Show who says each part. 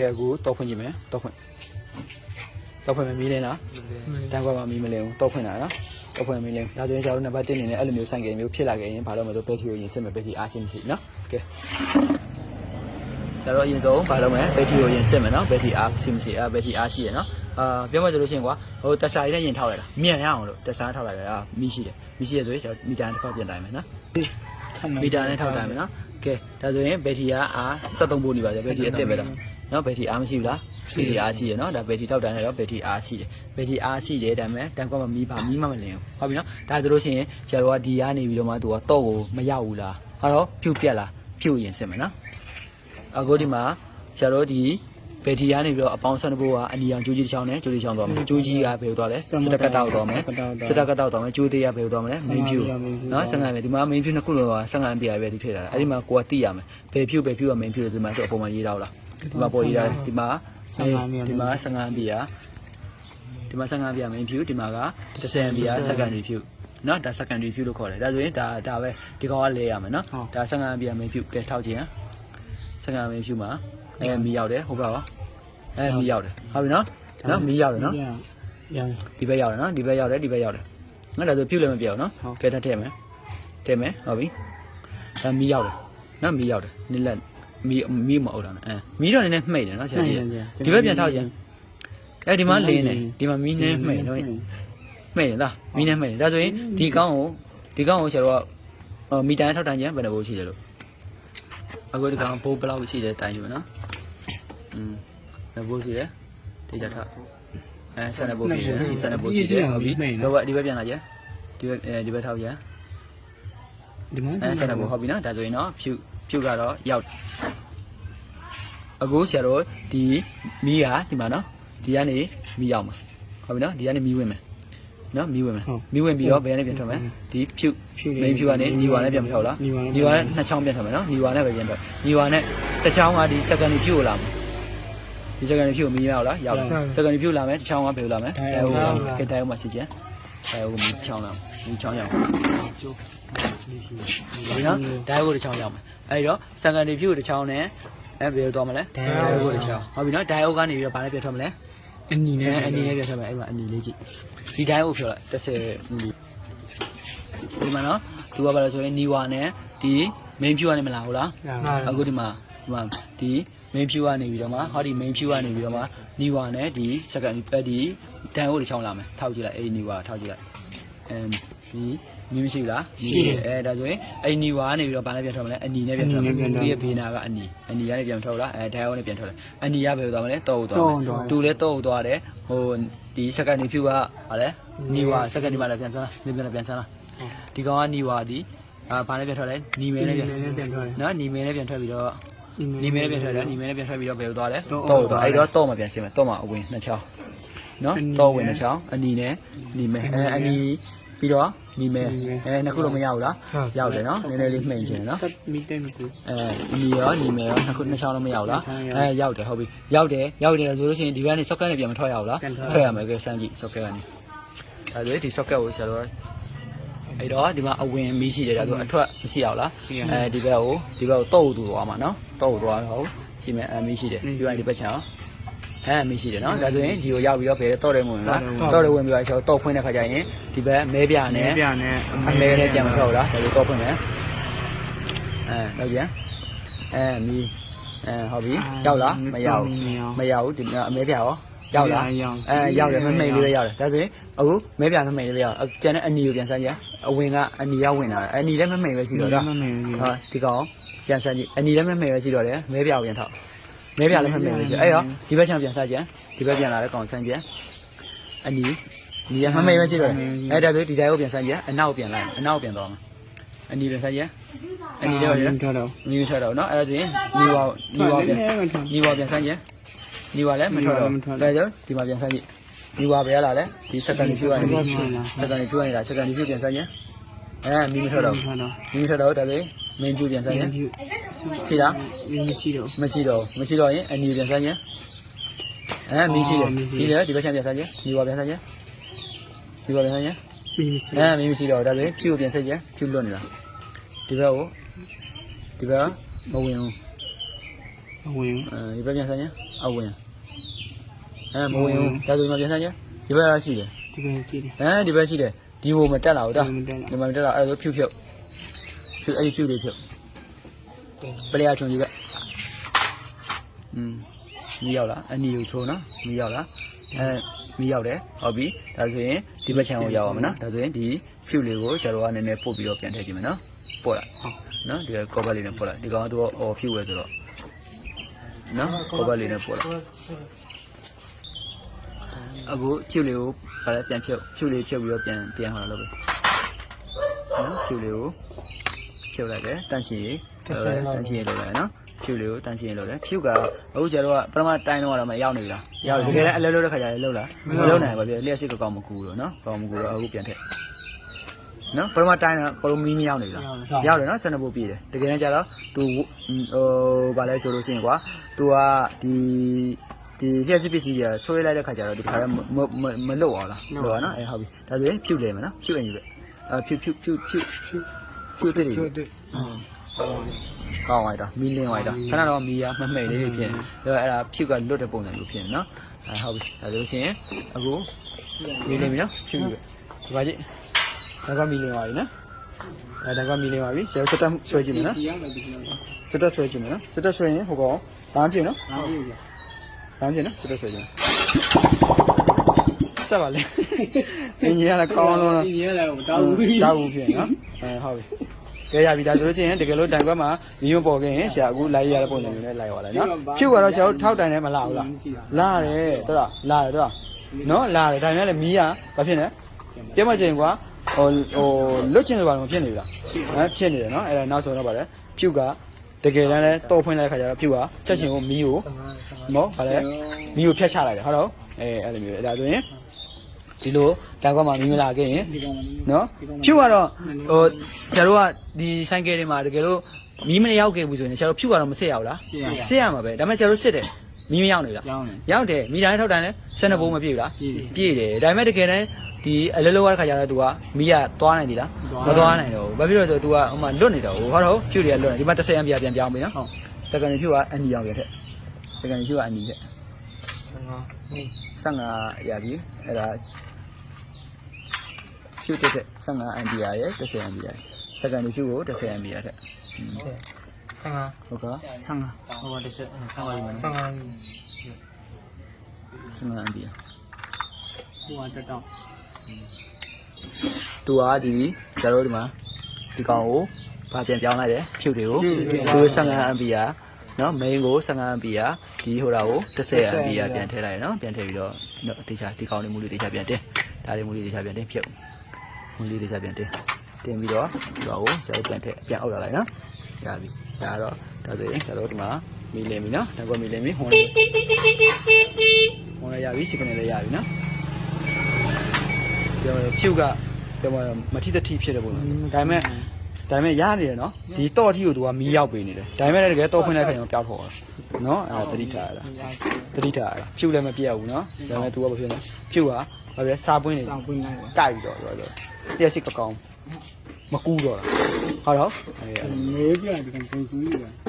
Speaker 1: ကဲအခုတော့ဖွင့်ကြည့်မယ်တော့ဖွင့်တော့ဖွင့်မယ်မီးလင်းလားတန်းကွက်မှာမီးမလင်းဘူးတော့ဖွင့်တာနော်တော့ဖွင့်မီးလင်းဒါဆိုရင်ကျွန်တော်တို့နံပါတ်1အနေနဲ့အဲ့လိုမျိုးဆိုင်ကယ်မျိုးဖြစ်လာခဲ့ရင်ဘာလို့မလို့ဘက်ထရီကိုရင်စစ်မယ်ဘက်ထရီအားရှိမရှိနော်ကဲကျွန်တော်အရင်ဆုံးဘာလုပ်မလဲဘက်ထရီကိုရင်စစ်မယ်နော်ဘက်ထရီအားရှိမရှိအဲဘက်ထရီအားရှိရနော်အာပြောမှဆိုလို့ရှိရင်ကွာဟိုတက်စာရည်နဲ့ရင်ထောက်လိုက်တာမြန်ရအောင်လို့တက်စာထောက်လိုက်တာမီးရှိတယ်မီးရှိရဆိုရင်ကျွန်တော်မီတာတစ်ခေါက်ပြန်တိုင်းမယ်နော်မီတာနဲ့ထောက်တိုင်းမယ်နော်ကဲဒါဆိုရင်ဘက်ထရီကအား73ဗို့နေပါစေဘက်ထရီအစ်စ်ပဲတော့ နော်ဘက်ထရီအားမရှိဘူးလားဘက်ထရီအားရှိရနော်ဒါဘက်ထရီထောက်တိုင်းနဲ့တော့ဘက်ထရီအားရှိတယ်ဘက်ထရီအားရှိတယ်ဒါပေမဲ့တန်ကွက်မှာမီးပါမီးမမလင်ဘူးဟုတ်ပြီနော်ဒါဆိုလို့ရှိရင်ကျတော့ဒီကနေပြီးတော့မှသူကတော့ကိုမရောက်ဘူးလားဟာတော့ဖြူပြက်လားဖြူရင်စစ်မယ်နော်အခုဒီမှာကျတော့ဒီဘယ်ထီကနေပြီးတော့အပေါင်း12ဘိုးကအနီအောင်ကျိုးကြီးတစ်ချောင်းနဲ့ကျိုးကြီးချောင်းသွားမယ်ကျိုးကြီးကဘယ်လိုသွားလဲစစ်တက်ကတောက်သွားမယ်စစ်တက်ကတောက်သွားမယ်ကျိုးသေးကဘယ်လိုသွားမလဲမင်းဖြူနော်ဆန်ငံပဲဒီမှာမင်းဖြူနှစ်ခုလုံးကဆန်ငံပြရပဲသူထည့်တာအဲ့ဒီမှာကိုကတိရမယ်ဘယ်ဖြူဘယ်ဖြူကမင်းဖြူဒီမှာသူအပေါ်မှာရေးတော့လား ဒီမှာပေါ်ရေးတာဒီမှာဒီမှာဆန်ငံပြရဒီမှာဆန်ငံပြမင်းဖြူဒီမှာက30ပြရ secondary ဖြူနော်ဒါ secondary ဖြူလို့ခေါ်တယ်ဒါဆိုရင်ဒါဒါပဲဒီကောင်ကလဲရမယ်နော်ဒါဆန်ငံပြမင်းဖြူကဲထောက်ကြည့်ဟမ်ဆန်ငံမင်းဖြူမှာအဲမီရောက်တယ်ဟုတ်ပါရောအဲမီရောက်တယ်ဟုတ်ပြီနော်နော်မီရောက်တယ်နော်
Speaker 2: ရ
Speaker 1: ဒီဘက်ရောက်တယ်နော်ဒီဘက်ရောက်တယ်ဒီဘက်ရောက်တယ်ငါဒါဆိုပြုတ်လည်းမပြောက်နော်ကဲတက်ထည့်မယ်ထည့်မယ်ဟုတ်ပြီအဲမီးရောက်တယ်နော်မီးရောက်တယ်နစ်လက် မီးမီးမအုပ်တာနော်အဲမီးတော့နည်းနည်းမှိတ်တယ်နော်ဆရာကြီးဒီဘက်ပြန်ထောက်ရင်အဲဒီမှာလင်းတယ်ဒီမှာမီးနည်းမှိတ်တော့မှိတ်တယ်လားမီးနည်းမှိတ်တယ်ဒါဆိုရင်ဒီကောင်းကိုဒီကောင်းကိုဆရာတို့ကမီတန်ထောက်တန်ကျန်ဘယ်နှဘိုးရှိတယ်လို့အခုဒီကောင်ဘိုးဘယ်လောက်ရှိတယ်တိုင်ယူနော်อืมဘယ်ဘိုးရှိတယ်တေချာထောက်အဲဆန်တဲ့ဘုတ်ပြီးဆန်တဲ့ဘုတ်ရှိတယ်ဟုတ်ပြီတော့ဒီဘက်ပြန်လာကြဒီဘက်အဲဒီဘက်ထောက်ကြ
Speaker 2: ဒီမှာ
Speaker 1: အဲဆန်တဲ့ဘုတ်ဟုတ်ပြီနော်ဒါဆိုရင်တော့ဖြူ ဖြူကတော့ရောက်အခုဆရာတို့ဒီမီးကဒီမှာနော်ဒီကနေမီးရောက်မှာဟုတ်ပြီနော်ဒီကနေမီးဝင်မယ်နော်မီးဝင်မယ်မီးဝင်ပြီးတော့ဘယ်ကနေပြန်ထွက်မလဲဒီဖြူမိန်းဖြူကနေညီဝါနဲ့ပြန်မထောက်လားညီဝါနဲ့နှစ်ချောင်းပြန်ထွက်မယ်နော်ညီဝါနဲ့ပဲပြန်ထွက်ညီဝါနဲ့တစ်ချောင်းကဒီစက္ကန့်ဖြူကိုလာမယ်ဒီစက္ကန့်ဖြူကိုမီးရောက်လားရောက်တယ်စက္ကန့်ဖြူလာမယ်တစ်ချောင်းကဘယ်လိုလာမလဲအဲဟိုကဲတိုင်အောင်မစစ်ချင်အဲဟိုမီးချောင်းလာမီးချောင်းရောက်ဒီ နော်ဒိုင်ကိုတစ်ချောင်းရောက်မယ်အဲဒီတော့စက္ကန့်ဖြူတစ်ချောင်းနဲ့အဲဘယ်လိုသွားမလဲဒိုင်ကိုတစ်ချောင်းဟုတ်ပြီနော်ဒိုင်အိုကနေပြီးတော့ဘာနဲ့ပြန်ထွက်မလဲ
Speaker 2: အနီ
Speaker 1: အဲ
Speaker 2: နဲ့
Speaker 1: အနီနဲ့ပြန်ထွက်မယ်အဲ့မှာအနီလေးကြည့်ဒီတိုင်းကိုဖြောလိုက်30မီလီဒီမှာနော်သူကဘာလဲဆိုရင်နီဝါနဲ့ဒီ main view ကနေမလာဘူးလားအခုဒီမှာဒီမှာဒီ main view ကနေပြီးတော့မှဟောဒီ main view ကနေပြီးတော့မှနီဝါနဲ့ဒီ second အဲ့ဒီတန်ဟိုတစ်ချောင်းလာမယ်ထောက်ကြည့်လိုက်အဲ့ဒီနီဝါထောက်ကြည့်လိုက်အဲဒီ မီးမရှိဘူးလားမီးရှိတယ်အဲဒါဆိုရင်အဲ့ဒီနီဝါကနေပြီးတော့ဘာနဲ့ပြန်ထွက်မလဲအနီနဲ့ပြန်ထွက်မယ်ဒီရဲ့ဘေးနာကအနီအနီကနေပြန်ထွက်လားအဲဒိုင်ဟိုနဲ့ပြန်ထွက်တယ်အနီကဘယ်လိုသွားမလဲတော့ဟုတ်သွားမယ်သူလည်းတော့သွားတယ်ဟိုဒီစက္ကန့်နေဖြူကဟာလဲနီဝါစက္ကန့်ဒီမှာလည်းပြန်စမ်းလားနေပြန်ပြန်စမ်းလားဒီကောင်ကနီဝါဒီအာဘာနဲ့ပြန်ထွက်လဲနီမဲနဲ့ပြန်
Speaker 2: ပြန်ထွက်တယ်
Speaker 1: နော်နီမဲနဲ့ပြန်ထွက်ပြီးတော့နီမဲနဲ့ပြန်ထွက်တယ်နီမဲနဲ့ပြန်ထွက်ပြီးတော့ဘယ်လိုသွားလဲ
Speaker 2: တော့
Speaker 1: တော့သွားအဲ့တော့တော့မှပြန်စင်းမယ်တော့မှအဝင်နှစ်ချောင်းနော်တော့ဝင်နှစ်ချောင်းအနီနဲ့နီမဲအဲအနီ ပြီးတော့နီမဲအဲနှစ်ခုလုံးမရဘူးလားရောက်တယ်နော်နည်းနည်းလေးမှိန်ချင်တယ်နော်
Speaker 2: သက်မီတဲ့မကူ
Speaker 1: အဲနီရောနီမယ်ရောနှစ်ခုနှစ်ချောင်းလုံးမရောက်လားအဲရောက်တယ်ဟုတ်ပြီရောက်တယ်ရောက်တယ်ဆိုလို့ရှိရင်ဒီဘက်ကနေ socket နဲ့ပြန်မထွက်ရဘူးလားထွက်ရမယ်ကဲစမ်းကြည့် socket ကနေဒါဆိုရင်ဒီ socket ကိုဆရာတို့အဲ့တော့ဒီမှာအဝင်မီးရှိတယ်ဒါဆိုအထွက်မရှိအောင်လားအဲဒီဘက်ကိုဒီဘက်ကိုတော့တူသွားမှာနော်တော့သွားဟုတ်ရှိမယ်အမီးရှိတယ်ပြီးရင်ဒီဘက်ချအောင် အဲအမီးရှိတယ်နော်ဒါဆိုရင်ဒီကိုရောက်ပြီးတော့ဘယ်တော့တယ်ဝင်လားတော့တယ်ဝင်ပြီးတော့ဆရာတို့တော့ဖွင့်တဲ့ခါကျရင်ဒီဘက်မဲပြနဲ့
Speaker 2: ပြနဲ့
Speaker 1: အမဲနဲ့ပြန်မထွက်ဘူးလားဒါလိုတော့ဖွင့်မယ်အဲတော့ကျန်အဲမီးအဲဟုတ်ပြီရောက်လားမရောက်မရောက်ဘူးဒီအမဲပြရောရောက်လားအဲရောက်တယ်မမိန်လေးပဲရောက်တယ်ဒါဆိုရင်အခုမဲပြမမိန်လေးပဲရောက်ကျန်တဲ့အနီကိုပြန်ဆန်းကြအဝင်ကအနီရောက်ဝင်လာတယ်အနီလည်းမမိန်ပဲရှိတော့တာ
Speaker 2: မမေဘူး
Speaker 1: ဟာဒီကောင်ပြန်ဆန်းကြည့်အနီလည်းမမိန်ပဲရှိတော့တယ်မဲပြကိုပြန်ထောက် မဲပြလည်းမမိန်ပဲရှိအဲ့တော့ဒီဘက်ချမ်းပြန်ဆန်းကြဒီဘက်ပြန်လာတဲ့ကောင်ဆန်းကြအနီနီရမမိန်ပဲရှိတော့တယ်အဲ့ဒါဆိုဒီတိုင်းကိုပြန်ဆန်းကြအနောက်ကိုပြန်လိုက်အနောက်ကိုပြန်သွားမှာအနီပြန်ဆန်းကြအနီလည်းပါရ
Speaker 2: ထွက်တော့
Speaker 1: နီးမထွက်တော့နော်အဲ့ဒါဆိုရင်နီဝါနီဝါပြန်နီဝါပြန်ဆန်းကြနီဝါလည်းမထွက်တော့ဒါကြောင့်ဒီမှာပြန်ဆန်းကြည့်နီဝါပဲရလာလဲဒီစက္ကန့်လေးဖြူကနေစက္ကန့်လေးဖြူနေတာစက္ကန့်လေးဖြူပြန်ဆန်းကြအဲမီးမထွက်တော့
Speaker 2: ထွက်တော့
Speaker 1: မီးမထွက်တော့ဒါဆိုရင်မင်းဖြူပြန်ဆန်းကြ ရှိလား
Speaker 2: မရှိတော့
Speaker 1: မရှိတော့မရှိတော့ရင်အနီပြန်ဆန်းကြအဲမီးရှိတယ်ဒီလေဒီဘက်ချမ်းပြန်ဆန်းကြနီဝါပြန်ဆန်းကြနီဝါပြန်ဆန်းကြ
Speaker 2: မီးမရှိ
Speaker 1: အဲမင်းမရှိတော့ဒါဆိုရင်ဖြူကိုပြန်ဆက်ကြဖြူလွတ်နေတာဒီဘက်ကိုဒီဘက်မဝင်ဘူး
Speaker 2: ဝင်
Speaker 1: အဲဒီဘက်ပြန်ဆက်ကြအဝင်အဲမဝင်ဘူးဒါဆိုဒီမှာပြန်ဆန်းချင်းဒီဘက်ကရှိတယ်
Speaker 2: ဒီဘက်စီတယ်
Speaker 1: အဲဒီဘက်ရှိတယ်ဒီဘုံမတက်လာဘူးဒါ
Speaker 2: မတက်လာ
Speaker 1: ဒီမှာမတက်လာအဲ့ဒါဆိုဖြုတ်ဖြုတ်ဖြုတ်အဲ့ဒီဖြုတ်လေးဖြုတ် ပလေယာချုံကြီးကอืมမီးရောက်လားအနီကိုချုံနော်မီးရောက်လားအဲမီးရောက်တယ်ဟုတ်ပြီဒါဆိုရင်ဒီဘက်ခြံကိုရောက်အောင်မနော်ဒါဆိုရင်ဒီဖြုတ်လေးကိုဆရာတော်ကနည်းနည်းပို့ပြီးတော့ပြန်ထည့်ကြည့်မယ်နော်ပို့လိုက်
Speaker 2: ဟုတ်
Speaker 1: နော်ဒီကောဘက်လေးနဲ့ပို့လိုက်ဒီကောင်ကသူကအော်ဖြုတ်ဝဲဆိုတော့နော်ကောဘက်လေးနဲ့ပို့လိုက်အခုဖြုတ်လေးကိုဗါလဲပြန်ဖြုတ်ဖြုတ်လေးဖြုတ်ပြီးတော့ပြန်ပြန်ဟောလို့ပဲနော်ဖြုတ်လေးကို ဖြုတ်လိုက်တယ်တန့်ရှင်းရေးလုပ်လိုက်တန့်ရှင်းရေးလုပ်လိုက်နော်ဖြုတ်လေးကိုတန့်ရှင်းရေးလုပ်တယ်ဖြုတ်ကအခုကျတော့ပထမတိုင်းတော့တော့မရောက်နေလားရောက်တယ်တကယ်လည်းအလဲလို့တဲ့ခါကျရင်လှုပ်လားမလှုပ်နိုင်ဘူးဗျလျှက်စစ်ကောင်းမကူတော့နော်ကောင်းမကူတော့အခုပြန်ထည့်နော်ပထမတိုင်းတော့ကိုလိုမီးမရောက်နေလားရောက်တယ်နော်12ပုတ်ပြည့်တယ်တကယ်တမ်းကျတော့ तू ဟိုဗာလဲဆိုလို့ရှိရင်ကွာ तू ကဒီဒီလျှက်စစ်ပစ္စည်းတွေဆွဲလိုက်တဲ့ခါကျတော့ဒီခါတော့မမမလွတ်အောင်လားလွတ်အောင်နော်အဲဟုတ်ပြီဒါဆိုရင်ဖြုတ်လေမယ်နော်ဖြုတ်ရင်ပဲအဲဖြုတ်ဖြုတ်ဖြုတ်ဖြု တ်ဖြုတ်ဖြုတ်တဲ့တွေ
Speaker 2: ကျွတ်တဲ့ဟုတ်
Speaker 1: ကောင်းသွားတာမီးလင်းသွားတာခဏတော့မီးရမမှိတ်လေးတွေဖြစ်နေအဲ့ဒါဖြုတ်ကလွတ်တဲ့ပုံစံမျိုးဖြစ်နေနော်အဲဟုတ်ပြီဒါဆိုလို့ရှိရင်အခုမီးလင်းပြီနော်ဖြုတ်ပြီဒီပါကြည့်ဒါကမီးလင်းသွားပြီနော်အဲဒါကမီးလင်းသွားပြီဆရာစက်တက်ဆွဲကြည့်မယ်နော်
Speaker 2: ဒီရောက်တယ်ဒီလိုပါ
Speaker 1: စက်တက်ဆွဲခြင်းမယ်နော်စက်တက်ဆွဲရင်ဟိုကောင်ဘာမှဖြစ်နော်
Speaker 2: အားပြည့်ပြ
Speaker 1: ဘာမှဖြစ်နော်စက်တက်ဆွဲခြင်းဆက်ပါလေအင်ဂျင်ကလည်းကောင်းလုံးတော့
Speaker 2: ဒီရလာတော့တောက်ဘူး
Speaker 1: တောက်ဘူးဖြစ်နော်အဲဟုတ်ပြီ ကဲရပြီဒါဆိုလို့ရှိရင်တကယ်လို့တိုင်ခွက်မှာမီးမပေါ်ခဲ့ရင်ဆရာအခုလိုက်ရတဲ့ပုံစံမျိုးနဲ့လိုက်သွားလိုက်နော်ဖြုတ်ကတော့ဆရာတို့ထောက်တိုင်နဲ့မလာဘူးလားလာတယ်တော်လားလာတယ်တော်နော်လာတယ်ဒါပေမဲ့လည်းမီးကဘာဖြစ်နေပြတ်မချိန်ကွာဟိုဟိုလွတ်ချင်တယ်ဘာလို့ဖြစ်နေပြီလားဟမ်ဖြစ်နေတယ်နော်အဲ့ဒါနောက်ဆုံးတော့ဗါလဲဖြုတ်ကတကယ်တမ်းလဲတော်ဖွင့်လိုက်တဲ့ခါကျတော့ဖြုတ်ကချက်ချင်းကိုမီးကိုမောဗါလဲမီးကိုဖျက်ချလိုက်တယ်ဟုတ်တော့အဲအဲ့လိုမျိုးပဲဒါဆိုရင် ဒီလိုတန်ခွက်မှာမီးမလာခဲ့ရင်
Speaker 2: ဒီကောင်မင်း
Speaker 1: နော်ဖြူကတော့ဟိုဆရာတို့ကဒီဆိုင်ကယ်တွေမှာတကယ်လို့မီးမရောက်ခဲ့ဘူးဆိုရင်ဆရာတို့ဖြူကတော့မစစ်ရဘူးလား
Speaker 2: ရှင်းရ
Speaker 1: စစ်ရမှာပဲဒါပေမဲ့ဆရာတို့စစ်တယ်မီးမရောက်နေလား
Speaker 2: ရောင်းတယ်
Speaker 1: ရောက်တယ်မီးတိုင်းထောက်တိုင်းလဲ12ဘုံမပြည့်ဘူးလား
Speaker 2: ပြည့်တယ်
Speaker 1: ပြည့်တယ်ဒါပေမဲ့တကယ်တမ်းဒီအလဲလောရတဲ့ခါကျတော့ तू ကမီးကသွားနိုင်သေးလားမသွားနိုင်တော့ဘူးဘာဖြစ်လို့လဲဆိုတော့ तू ကဟိုမှာလွတ်နေတော့ဘူးဟုတ်တော့ဖြူတွေကလွတ်နေဒီမှာ10 ampere ပြန်ပြောင်းပြီနော်
Speaker 2: ဟုတ်
Speaker 1: စက္ကန့်ဖြူကအန်ဒီအောင်ရတဲ့စက္ကန့်ဖြူကအန်ဒီတဲ့
Speaker 2: ဆန်ငါဟုတ်
Speaker 1: 15ရာပြီအဲ့ဒါ ဖြူတက်တဲ့15 ampere ရဲ့10 ampere ရဲ့စက္ကန့်ဖြူကို10 ampere တဲ့
Speaker 2: ဆန်ငါ
Speaker 1: ဟုတ်ကဲ့
Speaker 2: ဆန်ငါဟိုတစ်ချက်ဆန်ငါဆန်ငါ
Speaker 1: 15 ampere
Speaker 2: ဟိုကတက်တော့
Speaker 1: သူကဒီကျတော့ဒီမှာဒီကောင်ကိုဗာပြန်ပြောင်းလိုက်တယ်ဖြူတွေကိုသူ15 ampere နော် main ကို15 ampere ဒီဟိုတာကို10 ampere ပြန်ထည့်လိုက်ရနော်ပြန်ထည့်ပြီးတော့နော်တေချာဒီကောင်လေးမူလေးတေချာပြန်တင်ဒါလေးမူလေးတေချာပြန်တင်ဖြုတ် မူလေးတေချာပြန်တင်တင်ပြီးတော့ဒီကောင်ကိုဆရာတို့ပြန်ထည့်ပြန်အုပ်လာလိုက်နော်ရပြီဒါကတော့ဒါဆိုရင်ဆရာတို့ဒီမှာမီလင်ပြီနော်ဒါကမီလင်ပြီဟွန်လေးဟွန်လေးရပြီစီကနေလေးရပြီနော်ပြောဖြုတ်ကပြောမထီတတိဖြစ်တယ်ပေါ့နော်ဒါပေမဲ့ဒါပေမဲ့ရနေတယ်နော်ဒီတော့အထီကိုသူကမီးရောက်ပေးနေတယ်ဒါပေမဲ့လည်းတကယ်တော့ဖွင့်လိုက်ခင်တော့ပျောက်ထော်တာနော်အဲတတိထားရတာတတိထားရတာဖြူလည်းမပြတ်ဘူးနော်ဒါပေမဲ့ तू ကဘာဖြစ်လဲဖြူကဘာဖြစ်လဲစားပွင့်နေ
Speaker 2: စောင်းပွင့်လိုက်ပါ
Speaker 1: ကြိုက်ပြီးတော့တော့ တော့တက်စစ်ကကောင်းမကူးတော့တာဟုတ်တော့အဲ
Speaker 2: မေးပြဒီကောင်ကိုကူးရ